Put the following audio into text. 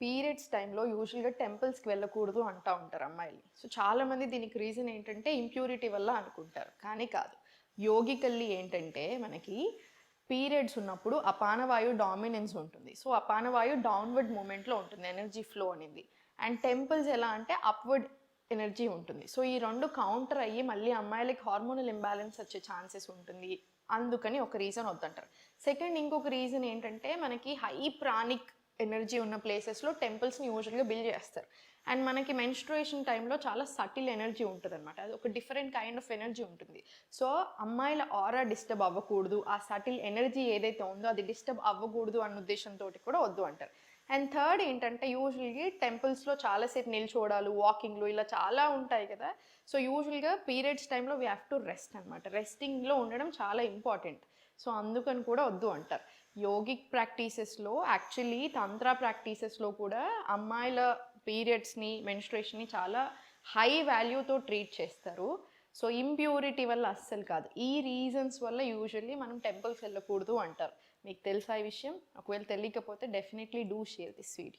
Periods టైంలో యూజువల్గా టెంపుల్స్కి వెళ్ళకూడదు అంటూ ఉంటారు అమ్మాయిలు సో చాలామంది దీనికి రీజన్ ఏంటంటే ఇంప్యూరిటీ వల్ల అనుకుంటారు. కానీ కాదు. యోగికల్లి ఏంటంటే మనకి పీరియడ్స్ ఉన్నప్పుడు అపానవాయు డామినెన్స్ ఉంటుంది. సో అపానవాయు డౌన్వర్డ్ మూమెంట్లో ఉంటుంది. ఎనర్జీ ఫ్లో అనేది. అండ్ టెంపుల్స్ ఎలా అంటే అప్వర్డ్ ఎనర్జీ ఉంటుంది. సో ఈ రెండు కౌంటర్ అయ్యి మళ్ళీ అమ్మాయిలకి హార్మోనల్ ఇంబ్యాలెన్స్ వచ్చే ఛాన్సెస్ ఉంటుంది. అందుకని ఒక రీజన్ వద్దంటారు. సెకండ్ ఇంకొక రీజన్ ఏంటంటే మనకి హై ప్రాణిక్ ఎనర్జీ ఉన్న ప్లేసెస్లో టెంపుల్స్ని యూజువల్గా బిల్డ్ చేస్తారు. అండ్ మనకి మెన్స్ట్రుయేషన్ టైంలో చాలా సటిల్ ఎనర్జీ ఉంటుంది అనమాట అది ఒక డిఫరెంట్ కైండ్ ఆఫ్ ఎనర్జీ ఉంటుంది. సో అమ్మాయిల ఆరా డిస్టర్బ్ అవ్వకూడదు. ఆ సటిల్ ఎనర్జీ ఏదైతే ఉందో అది డిస్టర్బ్ అవ్వకూడదు అన్న ఉద్దేశంతో కూడా వద్దు అంటారు. అండ్ థర్డ్ ఏంటంటే యూజువల్గా టెంపుల్స్లో చాలాసేపు నిల్చోడాలు వాకింగ్లు ఇలా చాలా ఉంటాయి కదా. సో యూజువల్గా పీరియడ్స్ టైంలో వీ హ్యావ్ టు రెస్ట్ అనమాట రెస్టింగ్లో ఉండడం చాలా ఇంపార్టెంట్. సో అందుకని కూడా వద్దు అంటారు. యోగిక్ ప్రాక్టీసెస్లో యాక్చువల్లీ తంత్ర ప్రాక్టీసెస్లో కూడా అమ్మాయిల పీరియడ్స్ని మెన్స్ట్రేషన్ని చాలా హై వాల్యూతో ట్రీట్ చేస్తారు. సో ఇంప్యూరిటీ వల్ల అస్సలు కాదు. ఈ రీజన్స్ వల్ల యూజువల్లీ మనం టెంపుల్స్ వెళ్ళకూడదు అంటారు. మీకు తెలుసా ఈ విషయం? ఒకవేళ తెలియకపోతే definitely do share this video